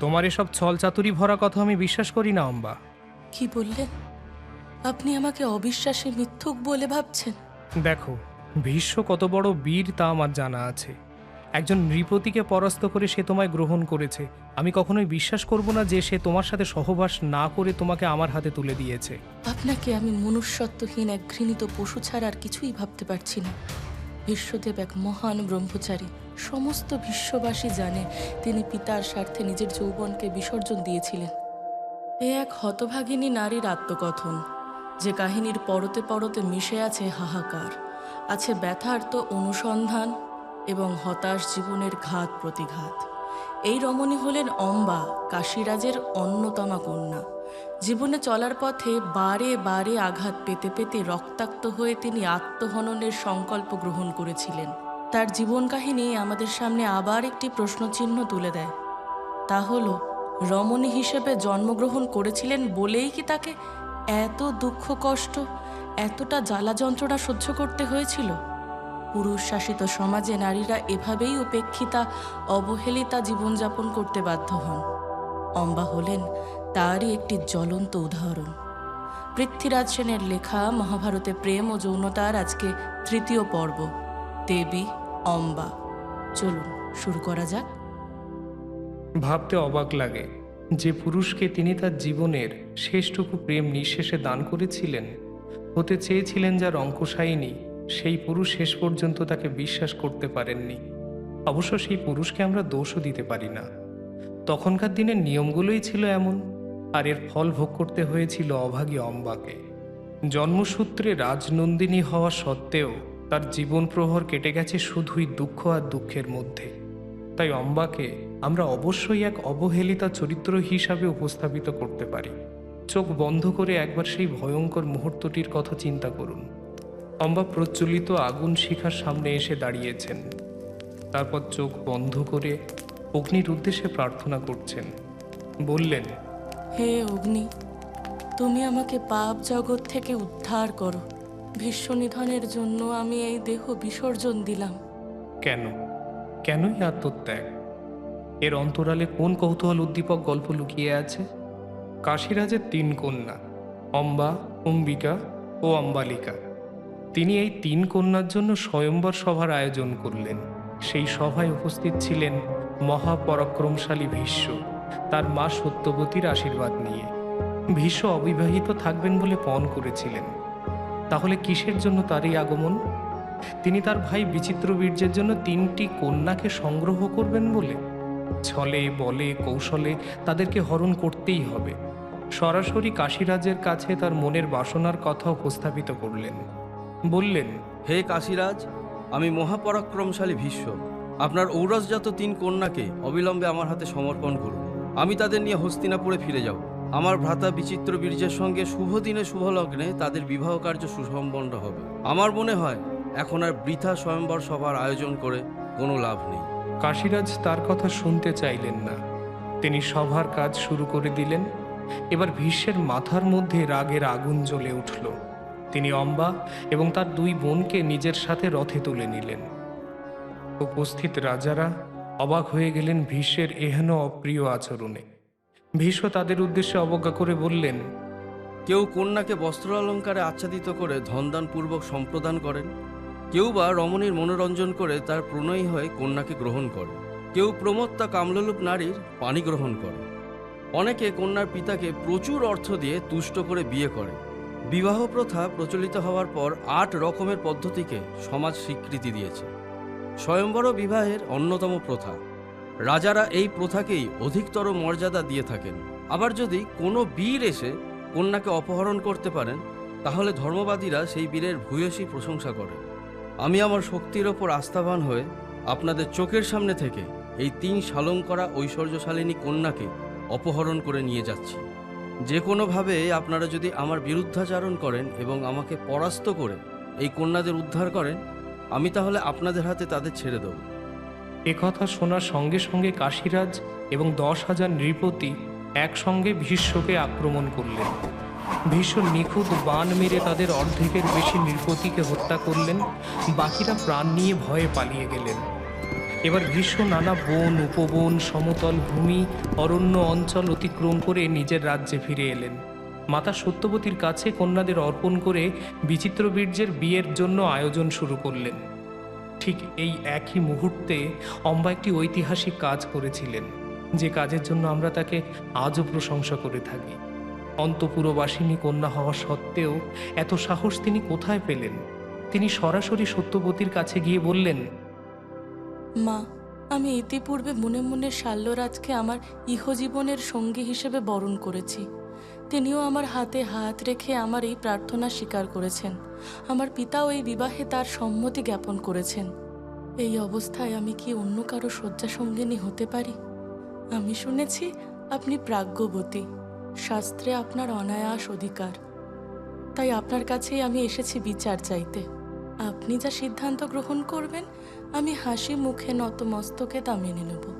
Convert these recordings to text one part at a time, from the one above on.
তোমার এসব ছল চাতুরি ভরা কথা আমি বিশ্বাস করি না অম্বা। কি বললেন? আপনি আমাকে অবিশ্বাসী মিথ্যুক বলে ভাবছেন। দেখো ভীষ্ম কত বড় বীর তা আমার জানা আছে। একজন নৃপতিকে পরাস্ত করে সে তোমায় গ্রহণ করেছে। আমি কখনোই বিশ্বাস করব না যে সে তোমার সাথে সহবাস না করে তোমাকে আমার হাতে তুলে দিয়েছে। আপনাকে আমি মনুষ্যত্বহীন এক ঘৃণিত পশু ছাড়া আর কিছুই ভাবতে পারছি না। বিশ্বদেব এক মহান ব্রহ্মচারী। সমস্ত বিশ্ববাসী জানে তিনি পিতার স্বার্থে নিজের যৌবনকে বিসর্জন দিয়েছিলেন। এ এক হতভাগিনী নারীর আত্মকথন, যে কাহিনীর পরতে পরতে মিশে আছে হাহাকার, আছে ব্যথার্ত অনুসন্ধান এবং হতাশ জীবনের ঘাত প্রতিঘাত। এই রমণী হলেন অম্বা, কাশীরাজের অন্যতমা কন্যা। জীবনে চলার পথে বারে বারে আঘাত পেতে পেতে রক্তাক্ত হয়ে তিনি আত্মহননের সংকল্প গ্রহণ করেছিলেন। তার জীবন কাহিনী আমাদের সামনে আবার একটি প্রশ্নচিহ্ন তুলে দেয়। তা হলো, রমণী হিসেবে জন্মগ্রহণ করেছিলেন বলেই কি তাকে এত দুঃখ, কষ্ট, এতটা জ্বালা যন্ত্রণা সহ্য করতে হয়েছিল? পুরুষ শাসিত সমাজে নারীরা এভাবেই উপেক্ষিতা, অবহেলিতা জীবনযাপন করতে বাধ্য হন। অম্বা হলেন তারই একটি জ্বলন্ত উদাহরণ। পৃথ্বীরাজ সেনের লেখা, মহাভারতে প্রেম ও যৌনতার আজকে তৃতীয় পর্ব। দেবী, অম্বা। চলুন, শুরু করা যাক। ভাবতে অবাক লাগে যে পুরুষকে তিনি তার জীবনের শেষটুকু প্রেম নিঃশেষে দান করেছিলেন। হতে চেয়েছিলেন যার অঙ্কশায়িনী সেই পুরুষ শেষ পর্যন্ত তাকে বিশ্বাস করতে পারেননি। অবশ্য সেই পুরুষকে আমরা দোষও দিতে পারি না। তখনকার দিনের নিয়মগুলোই ছিল এমন, আর এর ফল ভোগ করতে হয়েছিল অভাগী অম্বাকে। জন্মসূত্রে রাজনন্দিনী হওয়া সত্ত্বেও তার জীবন প্রহর কেটে গেছে শুধুই দুঃখ আর দুঃখের মধ্যে। তাই অম্বাকে আমরা অবশ্যই এক অবহেলিতা চরিত্র হিসাবে উপস্থাপিত করতে পারি। চোখ বন্ধ করে একবার সেই ভয়ঙ্কর মুহূর্তটির কথা চিন্তা করুন। অম্বা প্রজ্বলিত আগুন শিখার সামনে এসে দাঁড়িয়েছেন। তারপর চোখ বন্ধ করে অগ্নির উদ্দেশ্যে প্রার্থনা করছেন। বললেন, হে অগ্নি, তুমি আমাকে পাপ জগৎ থেকে উদ্ধার করো। ভীষ্ম নিধনের জন্য আমি এই দেহ বিসর্জন দিলাম। কেন? কেনই আত্মত্যাগ এর অন্তরালে কোন কৌতূহল উদ্দীপক গল্প লুকিয়ে আছে? কাশীরাজের তিন কন্যা, অম্বা, অম্বিকা ও অম্বালিকা। তিনি এই তিন কন্যার জন্য স্বয়ম্বর সভার আয়োজন করলেন। সেই সভায় উপস্থিত ছিলেন মহাপরাক্রমশালী ভীষ্ম, তার মা সত্যবতীর আশীর্বাদ নিয়ে। ভীষ্ম অবিবাহিত থাকবেন বলে পণ করেছিলেন। তাহলে কিসের জন্য তার এই আগমন? তিনি তার ভাই বিচিত্র বীর্যের জন্য তিনটি কন্যাকে সংগ্রহ করবেন বলে। ছলে, বলে, কৌশলে তাদেরকে হরণ করতেই হবে। সরাসরি কাশীরাজের কাছে তার মনের বাসনার কথা উপস্থাপিত করলেন। বললেন, হে কাশীরাজ, আমি মহাপরাক্রমশালী ভীষ্ম। আপনার ঔরসজাত তিন কন্যাকে অবিলম্বে আমার হাতে সমর্পণ করুন। আমি তাদের নিয়ে হস্তিনাপুরে ফিরে যাব। আমার ভ্রাতা বিচিত্র বীর্যের সঙ্গে শুভ দিনে শুভ লগ্নে তাদের বিবাহ কার্য সুসম্পন্ন হবে। আমার মনে হয়, এখন আর বৃথা স্বয়ম্বর সভার আয়োজন করে কোনো লাভ নেই। কাশীরাজ তার কথা শুনতে চাইলেন না। তিনি সভার কাজ শুরু করে দিলেন। এবার ভীষ্মের মাথার মধ্যে রাগের আগুন জ্বলে উঠল। তিনি অম্বা এবং তার দুই বোনকে নিজের সাথে রথে তুলে নিলেন। উপস্থিত রাজারা অবাক হয়ে গেলেন ভীষ্মের এহেন অপ্রিয় আচরণে। ভীষ্ম তাদের উদ্দেশ্যে অবজ্ঞা করে বললেন, কেউ কন্যাকে বস্ত্র অলঙ্কারে আচ্ছাদিত করে ধনদানপূর্বক সম্প্রদান করেন, কেউ বা রমণীর মনোরঞ্জন করে তার প্রণয়ী হয়ে কন্যাকে গ্রহণ করে কেউ প্রমত্তা কামললুপ নারীর পানি গ্রহণ করে অনেকে কন্যার পিতাকে প্রচুর অর্থ দিয়ে তুষ্ট করে বিয়ে করে বিবাহ প্রথা প্রচলিত হওয়ার পর আট রকমের পদ্ধতিকে সমাজ স্বীকৃতি দিয়েছে। স্বয়ম্বর বিবাহের অন্যতম প্রথা। রাজারা এই প্রথাকেই অধিকতর মর্যাদা দিয়ে থাকেন। আবার যদি কোনো বীর এসে কন্যাকে অপহরণ করতে পারেন, তাহলে ধর্মবাদীরা সেই বীরের ভূয়সী প্রশংসা করে আমি আমার শক্তির ওপর আস্থাবান হয়ে আপনাদের চোখের সামনে থেকে এই তিন শালঙ্করা ঐশ্বর্যশালিনী কন্যাকে অপহরণ করে নিয়ে যাচ্ছি। যে কোনোভাবে আপনারা যদি আমার বিরুদ্ধাচারণ করেন এবং আমাকে পরাস্ত করে এই কন্যাদের উদ্ধার করেন, আমি তাহলে আপনাদের হাতে তাদের ছেড়ে দেবো। একথা শোনার সঙ্গে সঙ্গে কাশীরাজ এবং দশ হাজার নৃপতি একসঙ্গে ভীষ্মকে আক্রমণ করলেন। ভীষ্ম নিখুঁত বান মেরে তাদের অর্ধেকের বেশি নৃপতিকে হত্যা করলেন। বাকিরা প্রাণ নিয়ে ভয়ে পালিয়ে গেলেন। এবার ভীষ্ম নানা বন, উপবন, সমতল ভূমি, অরণ্য অঞ্চল অতিক্রম করে নিজের রাজ্যে ফিরে এলেন। মাতা সত্যবতীর কাছে কন্যাদের অর্পণ করে বিচিত্র বীর্যের বিয়ের জন্য আয়োজন শুরু করলেন। ঠিক এই একই মুহূর্তে অম্বা একটি ঐতিহাসিক কাজ করেছিলেন। যে কাজের জন্য আমরা তাকে আজও প্রশংসা করে থাকি। অন্তপুরবাসিনী কন্যা হওয়া সত্ত্বেও এত সাহস তিনি কোথায় পেলেন? তিনি সরাসরি সত্যবতীর কাছে গিয়ে বললেন, মা, আমি ইতিপূর্বে মনে মনে শাল্যরাজকে আমার ইহজীবনের সঙ্গী হিসেবে বরণ করেছি। তিনিও আমার হাতে হাত রেখে আমার এই প্রার্থনা স্বীকার করেছেন। আমার পিতাও এই বিবাহে তার সম্মতি জ্ঞাপন করেছেন। এই অবস্থায় আমি কি অন্য কারও শয্যা সঙ্গিনী হতে পারি? আমি শুনেছি আপনি প্রাজ্ঞবতী। শাস্ত্রে আপনার অনায়াস অধিকার। তাই আপনার কাছেই আমি এসেছি বিচার চাইতে। আপনি যা সিদ্ধান্ত গ্রহণ করবেন, আমি হাসি মুখে নত মস্তকে তা মেনে নেব।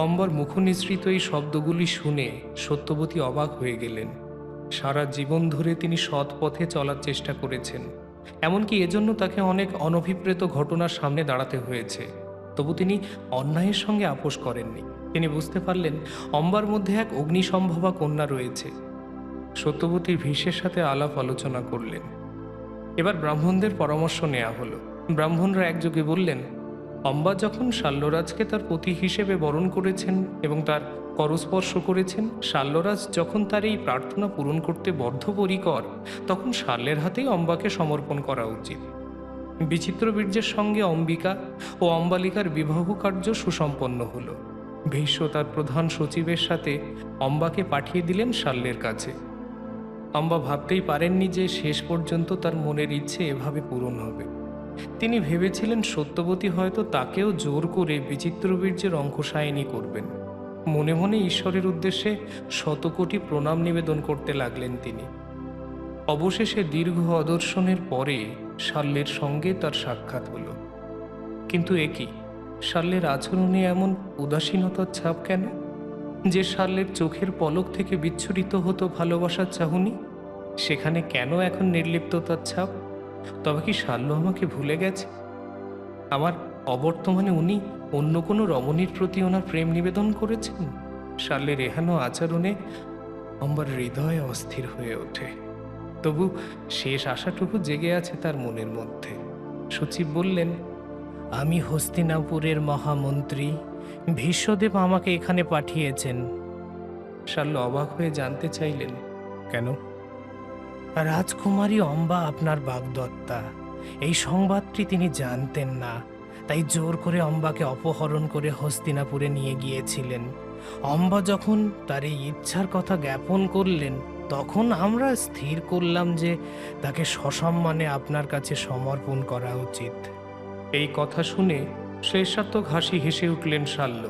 অম্বর মুখনিসৃত এই শব্দগুলি শুনে সত্যবতী অবাক হয়ে গেলেন। সারা জীবন ধরে তিনি সৎ পথে চলার চেষ্টা করেছেন। এমনকি এজন্য তাকে অনেক অনভিপ্রেত ঘটনার সামনে দাঁড়াতে হয়েছে। তবু তিনি অন্যায়ের সঙ্গে আপোষ করেননি। তিনি বুঝতে পারলেন, অম্বার মধ্যে এক অগ্নিসম্ভবা কন্যা রয়েছে। সত্যবতীর ভীষের সাথে আলাপ আলোচনা করলেন। এবার ব্রাহ্মণদের পরামর্শ নেওয়া হলো। ব্রাহ্মণরা একযোগে বললেন অম্বা যখন শাল্যরাজকে তার পতি হিসেবে বরণ করেছেন এবং তার করস্পর্শ করেছেন, শাল্যরাজ যখন তার এই প্রার্থনা পূরণ করতে বদ্ধপরিকর, তখন শাল্যের হাতেই অম্বাকে সমর্পণ করা উচিত। বিচিত্র বীর্যের সঙ্গে অম্বিকা ও অম্বালিকার বিবাহ কার্য সুসম্পন্ন হল। ভীষ্ম তার প্রধান সচিবের সাথে অম্বাকে পাঠিয়ে দিলেন শাল্যের কাছে। অম্বা ভাবতেই পারেননি যে শেষ পর্যন্ত তার মনের ইচ্ছে এভাবে পূরণ হবে। তিনি ভেবেছিলেন সত্যবতী হয়তো তাকেও জোর করে বিচিত্র বীর্যের অঙ্কসায়নী করবেন। মনে মনে ঈশ্বরের উদ্দেশ্যে শতকোটি প্রণাম নিবেদন করতে লাগলেন তিনি। অবশেষে দীর্ঘ অদর্শনের পরে শাল্যের সঙ্গে তার সাক্ষাৎ হলো। কিন্তু একই শাল্যের আচরণে এমন উদাসীনতার ছাপ কেন? যে শাল্যের চোখের পলক থেকে বিচ্ছুরিত হতো ভালোবাসার চাহনি? সেখানে কেন এখন নির্লিপ্ততার ছাপ? তবে কি শাল্য আমাকে ভুলে গেছে? আমার অবর্তমানে উনি অন্য কোনো রমণীর প্রতি ওনার প্রেম নিবেদন করেছেন? শাল্যের এহেন আচরণে আমার হৃদয় অস্থির হয়ে ওঠে। তবু শেষ আশাটুকু জেগে আছে তার মনের মধ্যে। সচিব বললেন, আমি হস্তিনাপুরের মহামন্ত্রী। ভীষ্মদেব আমাকে এখানে পাঠিয়েছেন। শাল্য অবাক হয়ে জানতে চাইলেন, কেন? রাজকুমারী অম্বা আপনার বাগদত্তা। এই সংবাদটি তিনি জানতেন না, তাই জোর করে অম্বাকে অপহরণ করে হস্তিনাপুরে নিয়ে গিয়েছিলেন। অম্বা যখন তার এই ইচ্ছার কথা জ্ঞাপন করলেন, তখন আমরা স্থির করলাম যে তাকে সসম্মানে আপনার কাছে সমর্পণ করা উচিত। এই কথা শুনে শেষাত্মক হাসি হেসে উঠলেন শাল্য।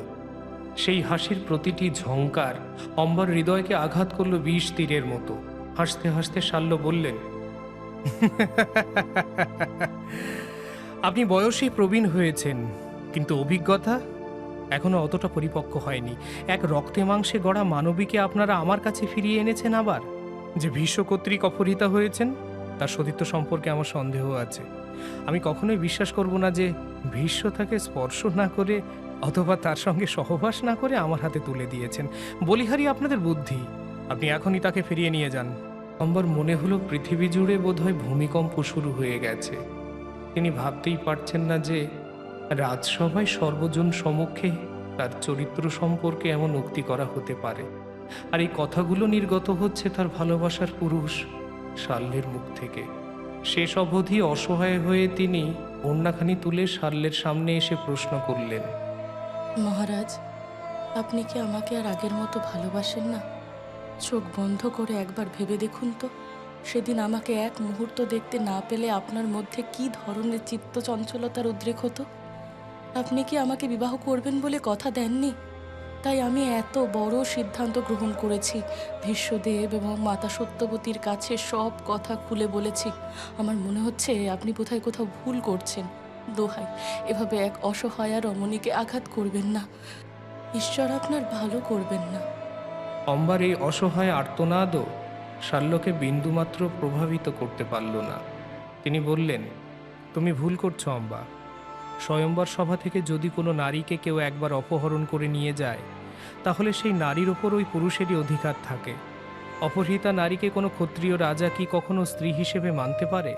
সেই হাসির প্রতিটি ঝংকার অম্বার হৃদয়কে আঘাত করল বিষ তীরের মতো। হাসতে হাসতে শাল্য বললেন, আপনি বয়সে প্রবীণ হয়েছেন, কিন্তু অভিজ্ঞতা এখনও অতটা পরিপক্ক হয়নি। এক রক্তে মাংসে গড়া মানবীকে আপনারা আমার কাছে ফিরিয়ে এনেছেন আবার? যে ভীষ্ম কর্তৃক অপহৃতা হয়েছেন, তার সতীত্ব সম্পর্কে আমার সন্দেহ আছে। আমি কখনোই বিশ্বাস করব না যে ভীষ্ম তাকে স্পর্শ না করে অথবা তার সঙ্গে সহবাস না করে আমার হাতে তুলে দিয়েছেন। বলিহারি আপনাদের বুদ্ধি, আপনি এখনই তাকে ফিরিয়ে নিয়ে যান। অম্বর মনে হলো পৃথিবী জুড়ে বোধহয় ভূমিকম্প শুরু হয়ে গেছে। তিনি ভাবতেই পারছেন না যে রাজসভায় সর্বজন সম্মুখে তার চরিত্র সম্পর্কে এমন উক্তি করা হতে পারে। আর এই কথাগুলো নির্গত হচ্ছে তার ভালোবাসার পুরুষ শাল্যের মুখ থেকে। শেষ অবধি অসহায় হয়ে তিনি অন্যখানি তুলে শাল্যের সামনে এসে প্রশ্ন করলেন, মহারাজ, আপনি কি আমাকে আর আগের মতো ভালোবাসেন না? চোখ বন্ধ করে একবার ভেবে দেখুন তো। সেদিন আমাকে এক মুহূর্ত দেখতে না পেলে আপনার মধ্যে কি ধরনের চিত্ত চঞ্চলতার উদ্রেক হতো? আপনি কি আমাকে বিবাহ করবেন বলে কথা দেননি? তাই আমি এত বড় সিদ্ধান্ত গ্রহণ করেছি। ভীষ্মদেব এবং মাতা সত্যবতীর কাছে সব কথা খুলে বলেছি। আমার মনে হচ্ছে আপনি বোধহয় কোথাও ভুল করছেন। দোহাই, এভাবে এক অসহায়া রমণীকে আঘাত করবেন না। ঈশ্বর আপনার ভালো করবেন না। অম্বার এই অসহায় আর্তনাদও শাল্যকে বিন্দুমাত্র প্রভাবিত করতে পারল না। তিনি বললেন, তুমি ভুল করছ, অম্বা। স্বয়ম্বর সভা থেকে যদি কোনো নারীকে কেউ একবার অপহরণ করে নিয়ে যায়, তাহলে সেই নারীর ওপর ওই পুরুষেরই অধিকার থাকে। অপহৃতা নারীকে কোনো ক্ষত্রিয় রাজা কি কখনো স্ত্রী হিসেবে মানতে পারে?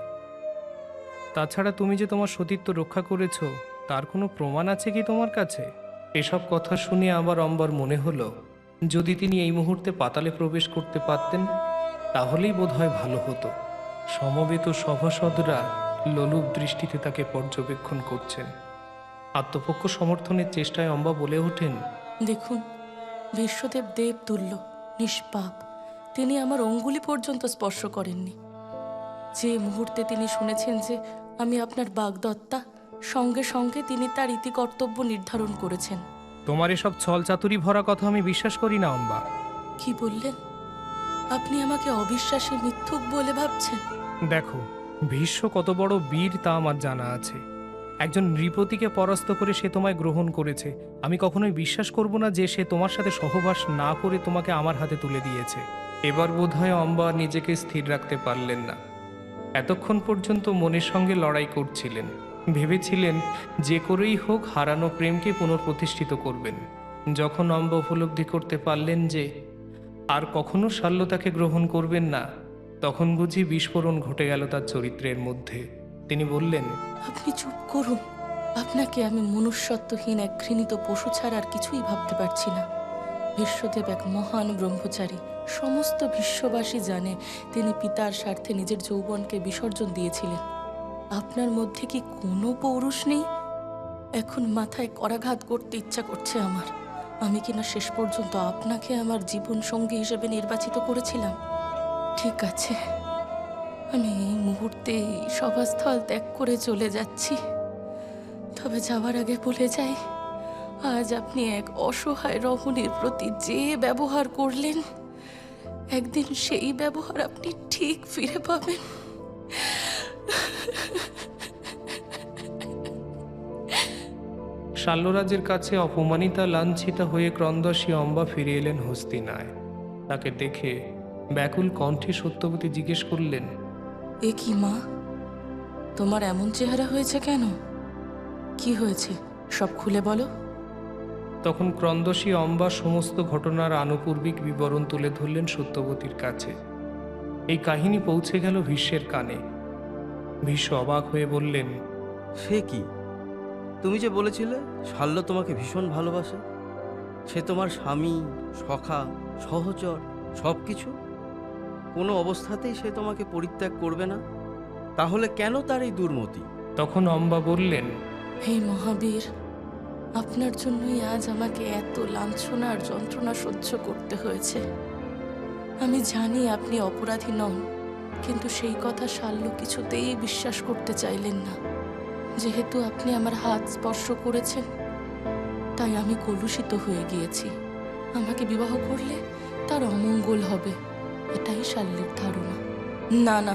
তাছাড়া তুমি যে তোমার সতীত্ব রক্ষা করেছ, তার কোনো প্রমাণ আছে কি তোমার কাছে? এসব কথা শুনে আবার অম্বার মনে হলো যদি তিনি এই মুহূর্তে পাতালে প্রবেশ করতে পারতেন, তাহলেই বোধহয় ভালো হতো। সমবেত সভাসদরা লোলুপ দৃষ্টিতে তাকে পর্যবেক্ষণ করছেন। আত্মপক্ষ সমর্থনের চেষ্টায় অম্বা বলে ওঠেন, দেখুন, বিশ্বদেব দেব তুল্য, নিষ্পাপ। তিনি আমার অঙ্গুলি পর্যন্ত স্পর্শ করেননি। যে মুহূর্তে তিনি শুনেছেন যে আমি আপনার বাগদত্তা, সঙ্গে সঙ্গে তিনি তার ইতি কর্তব্য নির্ধারণ করেছেন। তোমার এসব ছল চাতুরি ভরা কথা আমি বিশ্বাস করি না অম্বা। কি বললেন? আপনি আমাকে অবিশ্বাসী মিথ্যুক বলে ভাবছেন। দেখো ভীষ্ম কত বড় বীর তা আমার জানা আছে। একজন নৃপতিকে পরাস্ত করে সে তোমায় গ্রহণ করেছে। আমি কখনোই বিশ্বাস করব না যে সে তোমার সাথে সহবাস না করে তোমাকে আমার হাতে তুলে দিয়েছে। এবার বোধহয় অম্বা নিজেকে স্থির রাখতে পারলেন না। এতক্ষণ পর্যন্ত মনের সঙ্গে লড়াই করছিলেন। ভেবেছিলেন যে করেই হোক হারানো প্রেমকে পুনঃপ্রতিষ্ঠিত করবেন। যখন অম্ব উপলব্ধি করতে পারলেন যে আর কখনো শাল্য তাকে গ্রহণ করবেন না, তখন বুঝি বিস্ফোরণ ঘটে গেল তার চরিত্রের মধ্যে। তিনি বললেন, আপনি চুপ করুন। আপনাকে আমি মনুষ্যত্বহীন এক ঘৃণিত পশু ছাড়া আর কিছুই ভাবতে পারছি না। বিশ্বদেব এক মহান ব্রহ্মচারী। সমস্ত বিশ্ববাসী জানে তিনি পিতার স্বার্থে নিজের যৌবনকে বিসর্জন দিয়েছিলেন। আপনার মধ্যে কি কোনো পৌরুষ নেই? এখন মাথায় করাঘাত করতে ইচ্ছা করছে আমার। আমি কিনা শেষ পর্যন্ত আপনাকে আমার জীবন সঙ্গী হিসেবে নির্বাচিত করেছিলাম? ঠিক আছে। আমি এই মুহূর্তে সভাস্থল ত্যাগ করে চলে যাচ্ছি। তবে যাওয়ার আগে বলে যাই, আজ আপনি এক অসহায় রমণীর প্রতি যে ব্যবহার করলেন, একদিন সেই ব্যবহার আপনি ঠিক ফিরে পাবেন। শাল্যরাজের কাছে অপমানিতা লাঞ্ছিতা হয়ে ক্রন্দসী অম্বা ফিরে এলেন হস্তিনায়। তাকে দেখে ব্যাকুল কণ্ঠে সত্যবতী জিজ্ঞেস করলেন এ কি মা? তোমার এমন চেহারা হয়েছে কেন? কি হয়েছে? সব খুলে বলো। তখন ক্রন্দসী অম্বা সমস্ত ঘটনার আনুপূর্বিক বিবরণ তুলে ধরলেন সত্যবতীর কাছে। এই কাহিনী পৌঁছে গেল ভীষ্মের কানে। ভীষ্ম অবাক হয়ে বললেন সে কি? তুমি যে বলেছিলে শাল্য তোমাকে ভীষণ ভালোবাসে সে তোমার স্বামী সখা সহচর সব কিছু কোনো অবস্থাতেই সে তোমাকে পরিত্যাগ করবে না? তাহলে কেন তার এই দুর্মতি? তখন অম্বা বললেন হে মহাবীর আপনার জন্যই আজ আমাকে এত লাঞ্ছনা আর যন্ত্রণা সহ্য করতে হয়েছে। আমি জানি আপনি অপরাধী নন কিন্তু সেই কথা শাল্য কিছুতেই বিশ্বাস করতে চাইলেন না। যেহেতু আপনি আমার হাত স্পর্শ করেছেন তাই আমি কলুষিত হয়ে গিয়েছি। আমাকে বিবাহ করলে তার অমঙ্গল হবে এটাই শাল্যের ধারণা। না না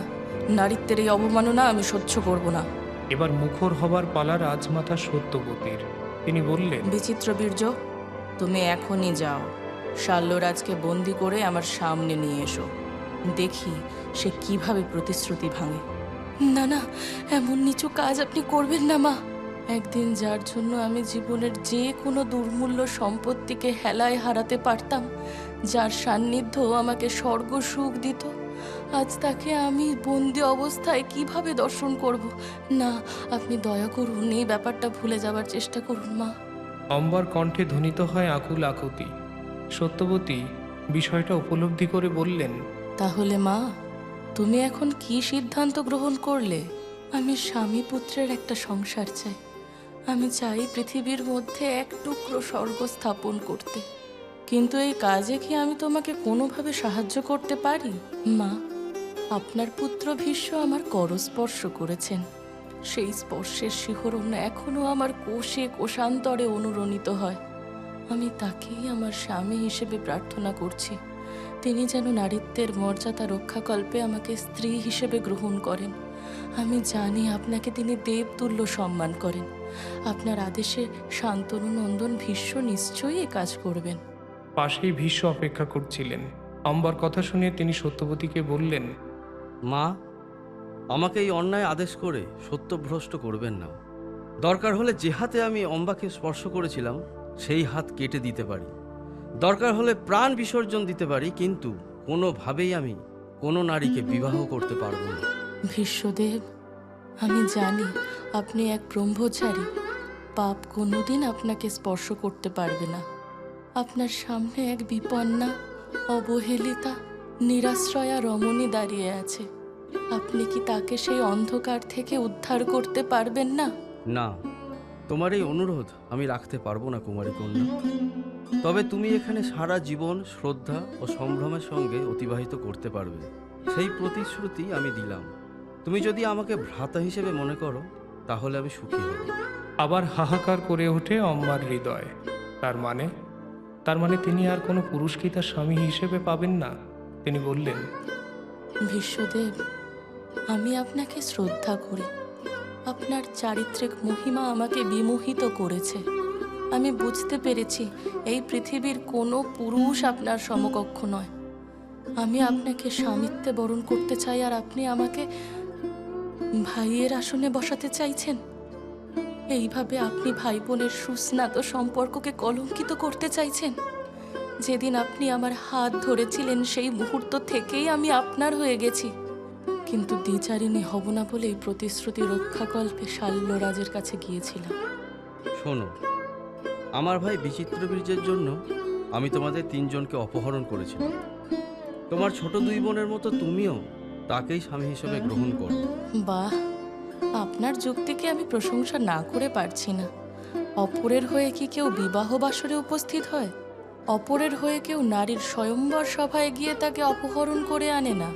নারীত্বের এই অবমাননা আমি সহ্য করব না। এবার মুখর হবার পালা রাজমাতা সত্যবতীর। তিনি বললেন বিচিত্র বীর্য তুমি এখনই যাও। শাল্যরাজকে বন্দি করে আমার সামনে নিয়ে এসো। দেখি সে কীভাবে প্রতিশ্রুতি ভাঙে। না না, এমন নিচু কাজ আপনি করবেন না, মা। একদিন যার জন্য আমি জীবনের যে কোনো দুর্মূল্য সম্পত্তিকে হেলায় হারাতে পারতাম, যার সান্নিধ্য আমাকে স্বর্গ সুখ দিত, আজ তাকে আমি বন্দি অবস্থায় কীভাবে দর্শন করব? না, আপনি দয়া করুন, এই ব্যাপারটা ভুলে যাবার চেষ্টা করুন, মা। অম্বার কণ্ঠে ধ্বনিত হয় আকুল আকুতি। সত্যবতী, বিষয়টা উপলব্ধি করে বললেন তাহলে মা, তুমি এখন কি সিদ্ধান্ত গ্রহণ করলে? আমি স্বামী পুত্রের একটা সংসার চাই। আমি চাই পৃথিবীর মধ্যে এক টুকরো স্বর্গ স্থাপন করতে। কিন্তু এই কাজে কি আমি তোমাকে কোনোভাবে সাহায্য করতে পারি? মা, আপনার পুত্র ভীষ্ম আমার করস্পর্শ করেছেন। সেই স্পর্শের শিহরণ এখনও আমার কোষে কোষান্তরে অনুরণিত হয়। আমি তাকেই আমার স্বামী হিসেবে প্রার্থনা করছি। তিনি যেন নারীত্বের মর্যাদা রক্ষাকল্পে আমাকে স্ত্রী হিসেবে গ্রহণ করেন। আমি জানি আপনাকে তিনি দেবতুল্য সম্মান করেন। আপনার আদেশে শান্তনু নন্দন ভীষ্ম নিশ্চয়ই এ কাজ করবেন। পাশেই ভীষ্ম অপেক্ষা করছিলেন। অম্বার কথা শুনে তিনি সত্যবতীকে বললেন মা আমাকে এই অন্যায় আদেশ করে সত্যভ্রষ্ট করবেন না। দরকার হলে যে হাতে আমি অম্বাকে স্পর্শ করেছিলাম সেই হাত কেটে দিতে পারি। দরকার হলে প্রাণ বিসর্জন দিতে পারি কিন্তু কোনোভাবেই আমি কোনো নারীকে বিবাহ করতে পারব না। ভীষ্মদেব আমি জানি আপনি এক ব্রহ্মচারী। পাপ কোনোদিন আপনাকে স্পর্শ করতে পারবে না। আপনার সামনে এক বিপন্না অবহেলিতা নিরাশ্রয়া রমণী দাঁড়িয়ে আছে। আপনি কি তাকে সেই অন্ধকার থেকে উদ্ধার করতে পারবেন না? না তোমার এই অনুরোধ আমি রাখতে পারব না কুমারী কন্যা। তবে তুমি এখানে সারা জীবন শ্রদ্ধা ও সম্ভ্রমের সঙ্গে অতিবাহিত করতে পারবে। সেই প্রতিশ্রুতি আমি দিলাম। তুমি যদি আমাকে ভ্রাতা হিসেবে মনে করো তাহলে আমি সুখী হব। আবার হাহাকার করে ওঠে অম্বার হৃদয়। তার মানে? তার মানে তিনি আর কোনো পুরুষকে তার স্বামী হিসেবে পাবেন না? তিনি বললেন বিশ্বদেব আমি আপনাকে শ্রদ্ধা করি। আপনার চারিত্রিক মহিমা আমাকে বিমোহিত করেছে। আমি বুঝতে পেরেছি, এই পৃথিবীর কোনো পুরুষ আপনার সমকক্ষ নয়। আমি আপনাকে স্বামিত্বে বরণ করতে চাই আর আপনি আমাকে ভাইয়ের আসনে বসাতে চাইছেন। এইভাবে আপনি ভাই বোনের সুস্নাত সম্পর্ককে কলঙ্কিত করতে চাইছেন। যেদিন আপনি আমার হাত ধরেছিলেন, সেই মুহূর্ত থেকেই আমি আপনার হয়ে গেছি। কিন্তু দ্বিচারিণী হব না বলেই প্রতিশ্রুতি রক্ষাকল্পে শাল্যরাজের কাছে গিয়েছিলাম। শোনো আমার ভাই বিচিত্র বীর্যের জন্য আমি তোমাদের তিনজনকে অপহরণ করেছিলাম। তোমার ছোট দুই বোনের মতো তুমিও তাকেই স্বামী হিসেবে গ্রহণ করো। বাহ, আপনার যুক্তিকে আমি প্রশংসা না করে পারছি না। অপরের হয়ে কি কেউ বিবাহ বাসরে উপস্থিত হয়? অপরের হয়ে কেউ নারীর স্বয়ম্বর সভায় গিয়ে তাকে অপহরণ করে আনে না।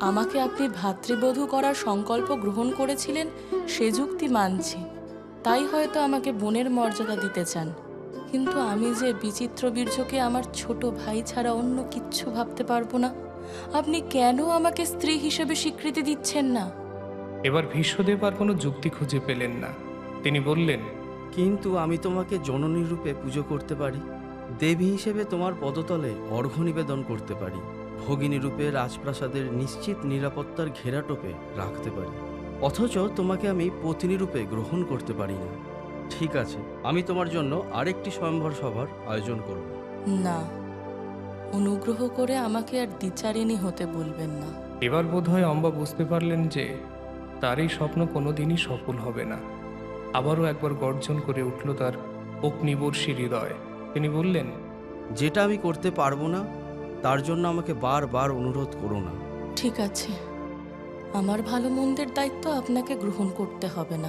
আমাকে আপনি ভাতৃবধূ করার সংকল্প গ্রহণ করেছিলেন, সে যুক্তি মানছি। তাই হয়তো আমাকে বোনের মর্যাদা দিতে চান। কিন্তু আমি যে বিচিত্র বীর্যকে আমার ছোট ভাই ছাড়া অন্য কিচ্ছু ভাবতে পারব না আপনি কেন আমাকে স্ত্রী হিসেবে স্বীকৃতি দিচ্ছেন না? এবার ভীষ্মদেব আর কোনো যুক্তি খুঁজে পেলেন না। তিনি বললেন কিন্তু আমি তোমাকে জননী রূপে পুজো করতে পারি দেবী হিসেবে তোমার পদতলে অর্ঘ্য নিবেদন করতে পারি ভগিনী রূপে রাজপ্রাসাদের নিশ্চিত নিরাপত্তার ঘেরাটোপে রাখতে পারি। অথচ তোমাকে আমি পত্নী রূপে গ্রহণ করতে পারি না। ঠিক আছে আমি তোমার জন্য আরেকটি স্বয়ংবর সভার আয়োজন করব। না অনুগ্রহ করে আমাকে আর দ্বিচারিণী হতে বলবেন না। এবার বোধহয় অম্বা বুঝতে পারলেন যে তার এই স্বপ্ন কোনোদিনই সফল হবে না। আবারও একবার গর্জন করে উঠল তার অগ্নিবর্ষী হৃদয়। তিনি বললেন যেটা আমি করতে পারব না তার জন্য আমাকে বারবার অনুরোধ করো না। ঠিক আছে। আমার ভালো মন্দের দায়িত্ব আপনাকে গ্রহণ করতে হবে না।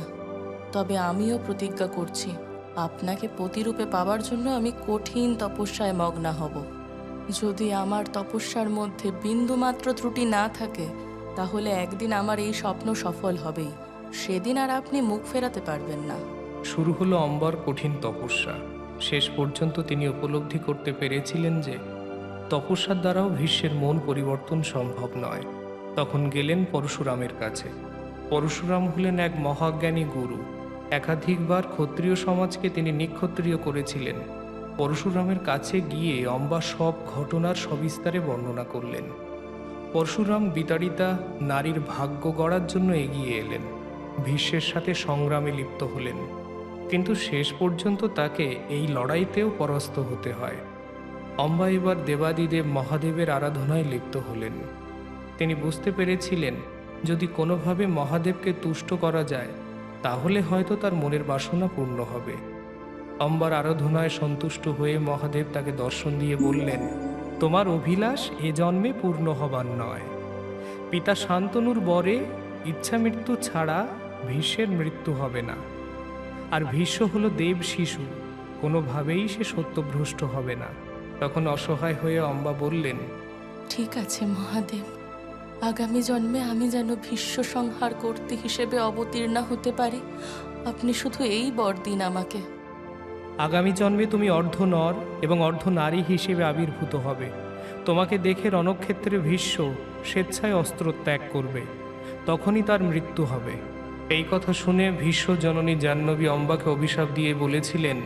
তবে আমিও প্রতিজ্ঞা করছি, আপনাকে প্রতিরূপে পাওয়ার জন্য আমি কঠিন তপস্যায় মগ্না হব। যদি আমার তপস্যার মধ্যে বিন্দুমাত্র ত্রুটি না থাকে, তাহলে একদিন আমার এই স্বপ্ন সফল হবেই। সেদিন আর আপনি মুখ ফেরাতে পারবেন না। শুরু হলো অম্বার কঠিন তপস্যা। শেষ পর্যন্ত তিনি উপলব্ধি করতে পেরেছিলেন যে, তপস্যার দ্বারাও ভীষ্মের মন পরিবর্তন সম্ভব নয়। তখন গেলেন পরশুরামের কাছে। পরশুরাম হলেন এক মহাজ্ঞানী গুরু। একাধিকবার ক্ষত্রিয় সমাজকে তিনি নিক্ষত্রিয় করেছিলেন। পরশুরামের কাছে গিয়ে অম্বা সব ঘটনার সবিস্তারে বর্ণনা করলেন। পরশুরাম বিতাড়িতা, নারীর ভাগ্য গড়ার জন্য এগিয়ে এলেন। ভীষ্মের সাথে সংগ্রামে লিপ্ত হলেন। কিন্তু শেষ পর্যন্ত তাকে এই লড়াইতেও পরাস্ত হতে হয়। অম্বা এবার দেবাদিদেব মহাদেবের আরাধনায় লিপ্ত হলেন। তিনি বুঝতে পেরেছিলেন, যদি কোনোভাবে মহাদেবকে তুষ্ট করা যায়, তাহলে হয়তো তার মনের বাসনা পূর্ণ হবে। অম্বার আরাধনায় সন্তুষ্ট হয়ে মহাদেব তাকে দর্শন দিয়ে বললেন, তোমার অভিলাষ এ জন্মে পূর্ণ হবার নয়। পিতা শান্তনুর বরে ইচ্ছা মৃত্যু ছাড়া ভীষ্মের মৃত্যু হবে না। আর ভীষ্ম হলো দেব শিশু, কোনোভাবেই সে সত্যভ্রষ্ট হবে না। তখন অসহায় হয়ে অম্বা বললেন, ঠিক আছে মহাদেব। আগামী জন্মে আমি যেন ভীষ্ম সংহার কর্তী হিসেবে অবতীর্ণা হতে পারি। আপনি শুধু এই বর দিন আমাকে। আগামী জন্মে তুমি অর্ধ নর এবং অর্ধ নারী হিসেবে আবির্ভূত হবে। তোমাকে দেখে রণক্ষেত্রে ভীষ্ম স্বেচ্ছায় অস্ত্র ত্যাগ করবে। তখনই তার মৃত্যু হবে। এই কথা শুনে ভীষ্ম জননী জাহ্নবী অম্বাকে অভিশাপ দিয়ে বলেছিলেন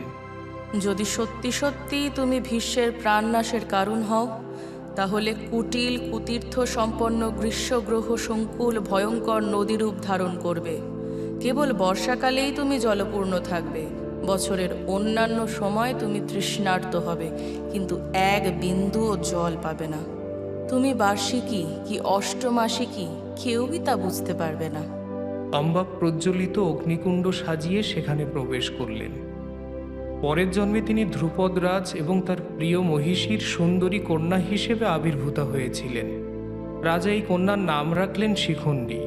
যদি সত্যি সত্যি তুমি ভীষ্মের প্রাণনাশের কারণ হও তাহলে কুটিল কুতীর্থ সম্পন্ন গ্রীষ্মগ্রহ সংকুল ভয়ঙ্কর নদীরূপ ধারণ করবে। কেবল বর্ষাকালেই তুমি জলপূর্ণ থাকবে। বছরের অন্যান্য সময় তুমি তৃষ্ণার্ত হবে, কিন্তু এক বিন্দুও জল পাবে না। তুমি বার্ষিকী কি অষ্টমাসিকী কেউই তা বুঝতে পারবে না। অম্বা প্রজ্বলিত অগ্নিকুণ্ড সাজিয়ে সেখানে প্রবেশ করলেন। পরের জন্মে তিনি ধ্রুপদ রাজ এবং তার প্রিয় মহিষীর সুন্দরী কন্যা হিসেবে আবির্ভূতা হয়েছিলেন। রাজা এই কন্যার নাম রাখলেন শিখণ্ডী।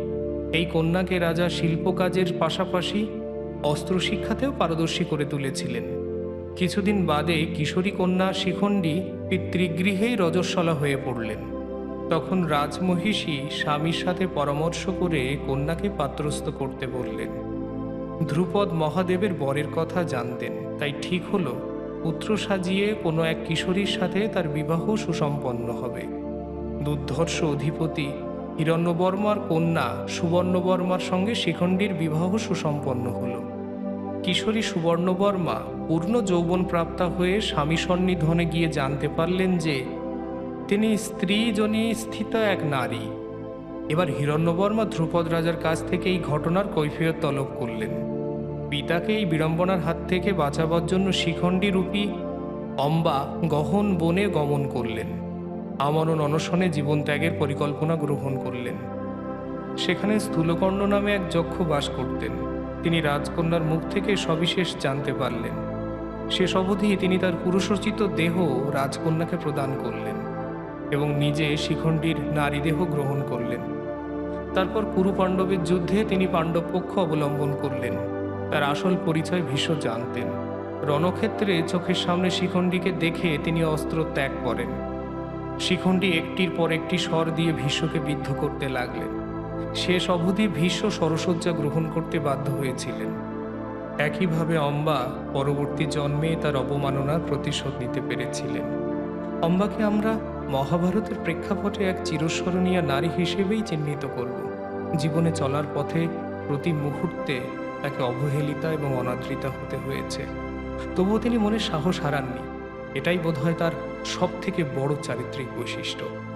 এই কন্যাকে রাজা শিল্পকাজের পাশাপাশি অস্ত্র শিক্ষাতেও পারদর্শী করে তুলেছিলেন। কিছুদিন বাদে কিশোরী কন্যা শিখণ্ডী পিতৃগৃহেই রজস্বলা হয়ে পড়লেন। তখন রাজমহিষী স্বামীর সাথে পরামর্শ করে কন্যাকে পাত্রস্থ করতে বললেন। ধ্রুপদ মহাদেবের বরের কথা জানতেন। তাই ঠিক হলো, পুত্র সাজিয়ে কোনো এক কিশোরীর সাথে তার বিবাহ সুসম্পন্ন হবে। দুর্ধর্ষ অধিপতি হিরণ্যবর্মার কন্যা সুবর্ণবর্মার সঙ্গে শিখণ্ডীর বিবাহ সুসম্পন্ন হল। কিশোরী সুবর্ণবর্মা পূর্ণ যৌবন প্রাপ্তা হয়ে স্বামী সন্নিধনে গিয়ে জানতে পারলেন যে, তিনি স্ত্রীজনী স্থিত এক নারী। এবার হিরণ্যবর্মা ধ্রুপদ রাজার কাছ থেকে এই ঘটনার কৈফিয়ত তলব করলেন। পিতাকে এই বিড়ম্বনার হাত থেকে বাঁচাবার জন্য শিখণ্ডী রূপী অম্বা গহন বনে গমন করলেন। আমরণ অনশনে জীবন ত্যাগের পরিকল্পনা গ্রহণ করলেন। সেখানে স্থূলকর্ণ নামে এক যক্ষ বাস করতেন। তিনি রাজকন্যার মুখ থেকে সবিশেষ জানতে পারলেন। শেষ অবধি তিনি তার পুরুষোচিত দেহ রাজকন্যাকে প্রদান করলেন এবং নিজে শিখণ্ডীর নারী দেহ গ্রহণ করলেন। তারপর কুরু পাণ্ডবের যুদ্ধে তিনি পাণ্ডব পক্ষ অবলম্বন করলেন। তার আসল পরিচয় ভীষ্ম জানতেন। রণক্ষেত্রে চোখের সামনে শিখণ্ডীকে দেখে তিনি অস্ত্র ত্যাগ করেন। শিখণ্ডী একটির পর একটি স্বর দিয়ে ভীষ্মকে বিদ্ধ করতে লাগলেন। শেষ অবধি ভীষ্ম সরসজ্জা গ্রহণ করতে বাধ্য হয়েছিলেন। একইভাবে অম্বা পরবর্তী জন্মে তার অবমাননার প্রতিশোধ নিতে পেরেছিলেন। অম্বাকে আমরা মহাভারতের প্রেক্ষাপটে এক চিরস্মরণীয় নারী হিসেবেই চিহ্নিত করব। জীবনে চলার পথে প্রতি মুহূর্তে তাকে অবহেলিতা এবং অনাদৃতা হতে হয়েছে। তবুও তিনি মনে সাহস হারাননি। এটাই বোধহয় তার সবথেকে বড় চারিত্রিক বৈশিষ্ট্য।